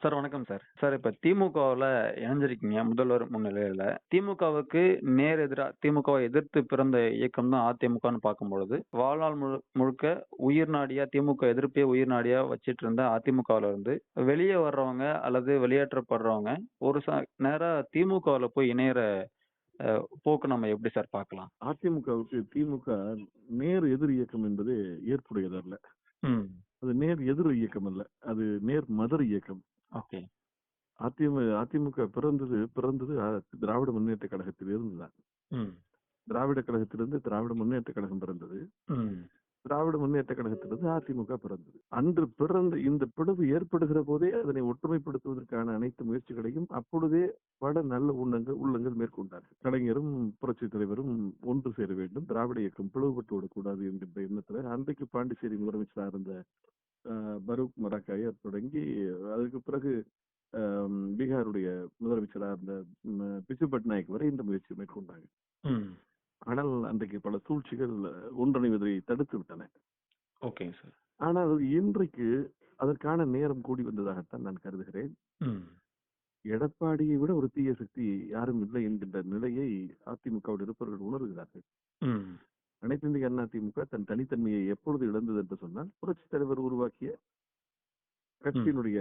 Sir வணக்கம் sir. Sir இப்ப திமுகவுல இணைஞ்சிருக்கீங்க முதல்வர் முன்னிலையில. திமுகவுக்கு நேர் எதிரா திமுகவை எதிர்த்து பிறந்த இயக்கம் தான் அதிமுகன்னு பார்க்கும்பொழுது, வாழ்நாள் முழு முழுக்க உயிர் நாடியா திமுக எதிர்ப்பே உயிர் நாடியா வச்சிட்டு இருந்த அதிமுகவுல இருந்து வெளியே வர்றவங்க அல்லது வெளியேற்றப்படுறவங்க ஒரு ச நேரா திமுகவுல போய் இணையற போக்கு நம்ம எப்படி சார் பார்க்கலாம்? அதிமுகவுக்கு திமுக நேர் எதிர் இயக்கம் என்பது ஏற்புடையதல்ல. அது நேர் எதிர் இயக்கம் அல்ல. அது நேர் மதர் இயக்கம். ஓகே. அதிமு அதிமுக பிறந்தது பிறந்தது அ திராவிட முன்னேற்ற கழகத்தில் இருந்து தான். ம். திராவிட கழகத்திலிருந்து திராவிட முன்னேற்ற கழகம் பிறந்தது. ம். திராவிட முன்னேற்ற கழகத்திலிருந்து அதிமுக பிறந்தது. அன்று பிறந்த இந்த பிளவு ஏற்படுகிற போதே அதனை ஒற்றுமைப்படுத்துவதற்கான அனைத்து முயற்சிகளையும் அப்பொழுதே பல நல்ல உள்ளங்கள் உள்ளங்கள் மேற்கொண்டார்கள். கலைஞரும் புரட்சித் தலைவரும் ஒன்று சேர வேண்டும். திராவிட இயக்கம் பிளவுபட்டு விடக்கூடாது என்கின்ற எண்ணத்துல அன்றைக்கு பாண்டிச்சேரி முதலமைச்சராக இருந்த பரூக் மராக்காயர் தொடங்கி அதுக்கு பிறகு பீகாருடைய முதலமைச்சராக இருந்த பிஜு பட்நாயக் வரை இந்த முயற்சியை மேற்கொண்டாங்க. ஆனால் அன்றைக்கு பல சூழ்ச்சிகள் ஒன்றிணைவதை தடுத்து விட்டன. ஓகேங்க சார். ஆனால் இன்றைக்கு அதற்கான நேரம் கூடி வந்ததாகத்தான் நான் கருதுகிறேன். எடப்பாடியை விட ஒரு தீய சக்தி யாரும் இல்லை என்கின்ற நிலையை அதிமுகவில் இருப்பவர்கள் உணர்கிறார்கள். ம். அனைத்து இந்திய அண்ணா திமுக தன் தனித்தன்மையை எப்பொழுது இழந்தது என்று சொன்னால் புரட்சித் தலைவர் உருவாக்கிய கட்சியினுடைய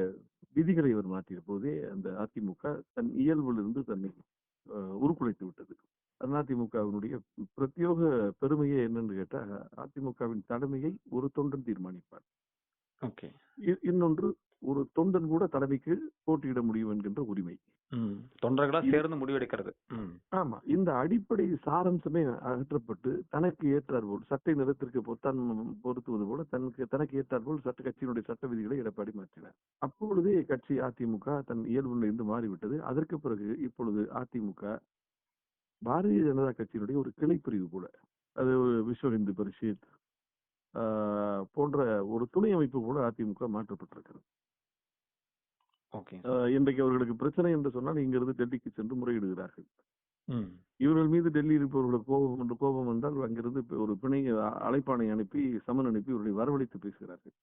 விதிகளை அவர் மாற்றிய போதே அந்த அதிமுக தன் இயல்பிலிருந்து தன்னை உருக்குலைத்து விட்டது. அதிமுகவினுடைய பிரத்யோக பெருமையே என்னன்னு கேட்டா அதிமுகவின் தலைமையை ஒரு தொண்டன் தீர்மானிப்பார். இன்னொன்று ஒரு தொண்டன் கூட தலைமைக்கு போட்டியிட முடியும் என்கின்ற உரிமை. தொண்டர்களா சேர்ந்து முடிவெடுக்கிறது. ஆமா. இந்த அடிப்படை சாராம்சமே அகற்றப்பட்டு தனக்கு ஏற்றாற்போல் சட்டை நிறத்திற்கு பொத்தான் பொருத்துவது போல தனக்கு தனக்கு ஏற்றாற்போல் சட்ட கட்சியினுடைய சட்ட விதிகளை எடப்பாடி மாற்றினார். அப்பொழுதே கட்சி அதிமுக தன் இயல்பிலிருந்து மாறிவிட்டது. அதற்கு பிறகு இப்பொழுது அதிமுக பாரதிய ஜனதா கட்சியினுடைய ஒரு கிளை பிரிவு போல. அது விஸ்வ இந்து பரிஷத் போன்ற ஒரு துணை அமைப்பு போல அதிமுக மாற்றப்பட்டிருக்கிறது. இன்றைக்கு அவர்களுக்கு பிரச்சனை என்று சொன்னால் இங்கிருந்து டெல்லிக்கு சென்று முறையிடுகிறார்கள். இவர்கள் மீது டெல்லி இருப்பவர்களுக்கு கோபம் என்று கோபம் வந்தால் அங்கிருந்து ஒரு பிணை அழைப்பாணை அனுப்பி சமன் அனுப்பி இவர்களை வரவழைத்து பேசுகிறார்கள்.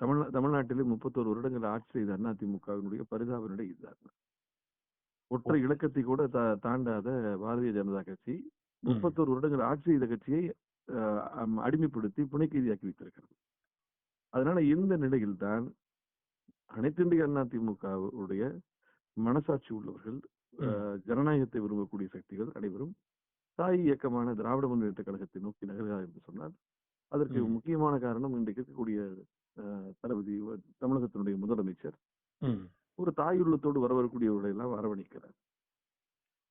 தமிழ் தமிழ்நாட்டிலே 31 வருடங்கள் ஆட்சி செய்த அதிமுகவினுடைய பரிதாப நிலை இதுதான். ஒற்றை இலக்கத்தை கூட தாண்டாத பாரதிய ஜனதா கட்சி ம். 31 வருடங்கள் ஆட்சி செய்த கட்சியை அடிமைப்படுத்தி பிணைக்கைதியாக்கி வைத்திருக்கிறது. அதனால இந்த நிலையில் தான் அனைத்து இந்திய அண்ணா திமுகவுடைய மனசாட்சி உள்ளவர்கள். ஜனநாயகத்தை விரும்பக்கூடிய சக்திகள் அனைவரும் தாய் இயக்கமான திராவிட முன்னேற்ற கழகத்தை நோக்கி நகர்கிறார் என்று சொன்னால் அதற்கு. முக்கியமான காரணம் இன்றைக்கு இருக்கக்கூடிய தளபதி தமிழகத்தினுடைய முதலமைச்சர். ஒரு தாயுள்ளத்தோடு வர வரக்கூடியவர்களை எல்லாம் அரவணைக்கிறார்.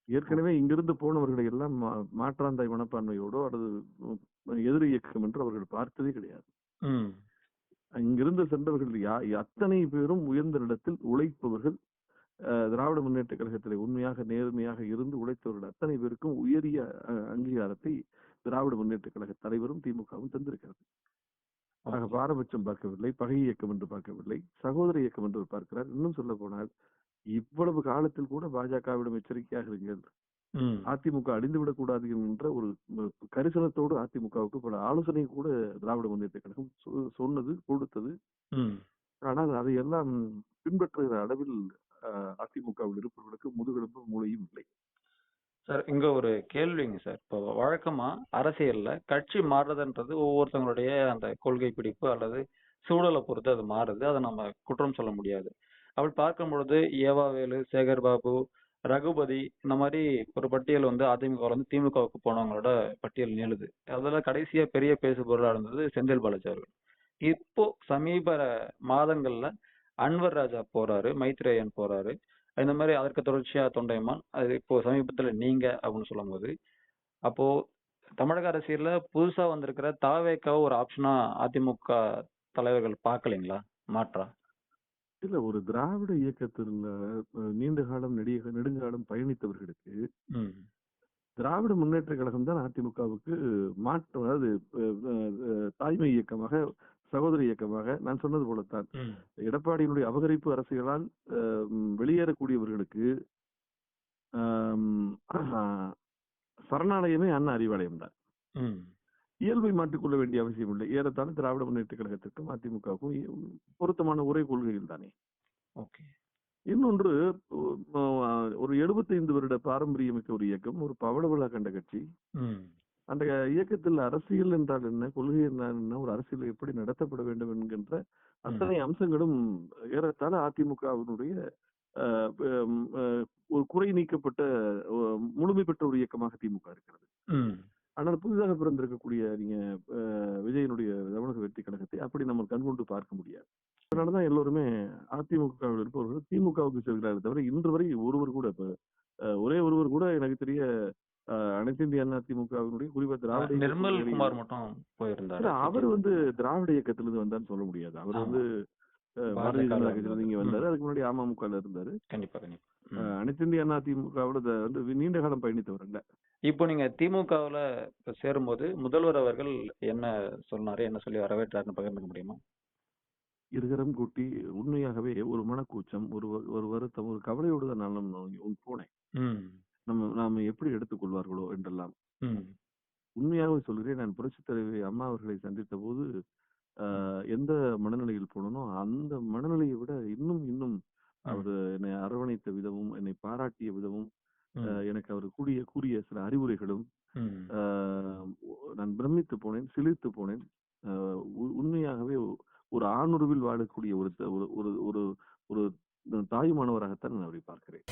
ஏற்கனவே இங்கிருந்து போனவர்களை எல்லாம் மாற்றாந்தாய் மனப்பான்மையோடோ அல்லது எதிர் இயக்கம் என்று அவர்கள் பார்த்ததே கிடையாது. ம். இங்கிருந்து சென்றவர்கள் யா அத்தனை பேரும் உயர்ந்த இடத்தில் உழைப்பவர்கள். திராவிட முன்னேற்ற கழகத்திலே உண்மையாக நேர்மையாக இருந்து உழைத்தவர்கள் அத்தனை பேருக்கும் உயரிய அங்கீகாரத்தை திராவிட முன்னேற்ற கழக தலைவரும் திமுகவும் தந்திருக்கிறது. ஆக. பாரபட்சம் பார்க்கவில்லை, பகை இயக்கம் என்று பார்க்கவில்லை, சகோதர இயக்கம் என்று பார்க்கிறார். இன்னும் சொல்ல போனால் இவ்வளவு காலத்தில் கூட பாஜகவிடம் எச்சரிக்கையாக இருங்கள். அதிமுக அழிந்துவிடக் கூடாது என்கின்ற ஒரு கரிசனத்தோடு அதிமுகவுக்கு பல ஆலோசனை கூட திராவிட முன்னேற்ற கழகம் சொன்னது, கொடுத்தது. ஆனால் அதையெல்லாம் பின்பற்றுகிற அளவில் அதிமுகவில் இருப்பவர்களுக்கு முதுகெலும்பும் மூளையும் இல்லை. சார் இங்க ஒரு கேள்விங்க சார். இப்போ வழக்கமா அரசியல்ல கட்சி மாறுறதுன்றது ஒவ்வொருத்தவங்களுடைய அந்த கொள்கை பிடிப்பு அல்லது சூழல பொறுத்து அது மாறுது. அத நம்ம குற்றம் சொல்ல முடியாது. அப்படி பார்க்கும் பொழுது ஏவாவேலு, சேகர் பாபு, ரகுபதி இந்த மாதிரி ஒரு பட்டியல் வந்து அதிமுக வந்து திமுகவுக்கு போனவங்களோட பட்டியல் நீளுது. அதில் கடைசியா பெரிய பேசு பொருளாக இருந்தது செந்தில் பாலாஜி அவர்கள். இப்போ சமீப மாதங்கள்ல அன்வர் ராஜா போறாரு, மைத்ரேயன் போறாரு. இந்த மாதிரி அதற்கு தொடர்ச்சியா தொண்டைமான், அது இப்போ சமீபத்துல நீங்க அப்படின்னு சொல்லும்போது, அப்போ தமிழக அரசியல்ல புதுசா வந்திருக்கிற தாவேக்காவை ஒரு ஆப்ஷனா அதிமுக தலைவர்கள் பார்க்கலைங்களா? மாற்றா? இல்ல ஒரு திராவிட இயக்கத்தில் நீண்ட காலம் நெடிய நெடுங்காலம் பயணித்தவர்களுக்கு ம். திராவிட முன்னேற்ற கழகம் தான் அதிமுகவுக்கு மாற்று அதாவது தாய்மை இயக்கமாக சகோதர இயக்கமாக நான் சொன்னது போலத்தான் ம். எடப்பாடியினுடைய அபகரிப்பு அரசியலால் வெளியேறக்கூடியவர்களுக்கு சரணாலயமே அண்ணா அறிவாலயம் தான் ம். இயல்பை மாற்றிக்கொள்ள வேண்டிய அவசியம் இல்லை. ஏறத்தாழ திராவிட முன்னேற்ற கழகத்திற்கும் அதிமுகவுக்கும் பொருத்தமான ஒரே கொள்கைகள் தானே. இன்னொன்று அஹ், ஒரு 75 வருட பாரம்பரியமிக்க ஒரு இயக்கம் ஒரு பவள விழா கண்ட கட்சி. அந்த இயக்கத்தில் அரசியல் என்றால் என்ன கொள்கை என்றால் என்ன ஒரு அரசியல் எப்படி நடத்தப்பட வேண்டும் என்கின்ற அத்தனை அம்சங்களும் ஏறத்தாழ அதிமுகவினுடைய ஒரு குறை நீக்கப்பட்ட முழுமை பெற்ற ஒரு இயக்கமாக திமுக இருக்கிறது. ஆனால் புதிதாக பிறந்திருக்கக்கூடிய நீங்க விஜயனுடைய தமிழக வெற்றி கழகத்தை அப்படி நம்ம கண்கொண்டு பார்க்க முடியாது. அதனாலதான் எல்லோருமே அதிமுகவில் இருப்பவர்கள் திமுகவுக்கு செல்கிறார்கள் தவிர இன்று வரை ஒருவர் கூட இப்ப ஒரே ஒருவர் கூட எனக்கு தெரிய அனைத்து இந்திய அண்ணா திமுகவினுடைய குறிப்பா திராவிட நிர்மல் குமார் மட்டும் போயிருந்தாரு அவர் வந்து திராவிட இயக்கத்திலிருந்து வந்தான்னு சொல்ல முடியாது. அவர். வந்து பாரதிய ஜனதா கட்சியிலிருந்து இங்க. வந்தாரு. அதுக்கு முன்னாடி அமமுகல இருந்தாரு. கண்டிப்பா கண்டிப்பா. ம். அஹ், அனைத்து இந்திய அண்ணா திமுகவோட வந்து நீண்ட காலம் பயணித்தவர் இல்ல இப்போ நீங்க திமுகவுல சேரும்போது முதல்வர் அவர்கள் என்ன சொன்னாரு என்ன சொல்லி வரவேற்றாருன்னு பகிர்ந்துக்க முடியுமா இருகரம் கூட்டி உண்மையாகவே ஒரு மனக்கூச்சம் ஒரு ஒரு வருத்தம் ஒரு கவலையோடு தான் நான் உன் போனேன். நம்ம நாம எப்படி எடுத்துக்கொள்வார்களோ என்றெல்லாம். உண்மையாகவே சொல்கிறேன் நான் புரட்சித் தலைவி அம்மா அவர்களை சந்தித்த போது எந்த மனநிலையில் போனனோ அந்த மனநிலையை விட இன்னும் இன்னும் அவர் என்னை அரவணைத்த விதமும் என்னை பாராட்டிய விதமும் எனக்கு அவர் கூடிய கூறிய சில அறிவுரைகளும் நான் பிரமித்து போனேன் சிலிர்த்து போனேன். உண்மையாகவே ஒரு ஆணுருவில் வாழக்கூடிய ஒரு ஒரு ஒரு ஒரு தாயுமானவராகத்தான் நான் அவரை பார்க்கிறேன்.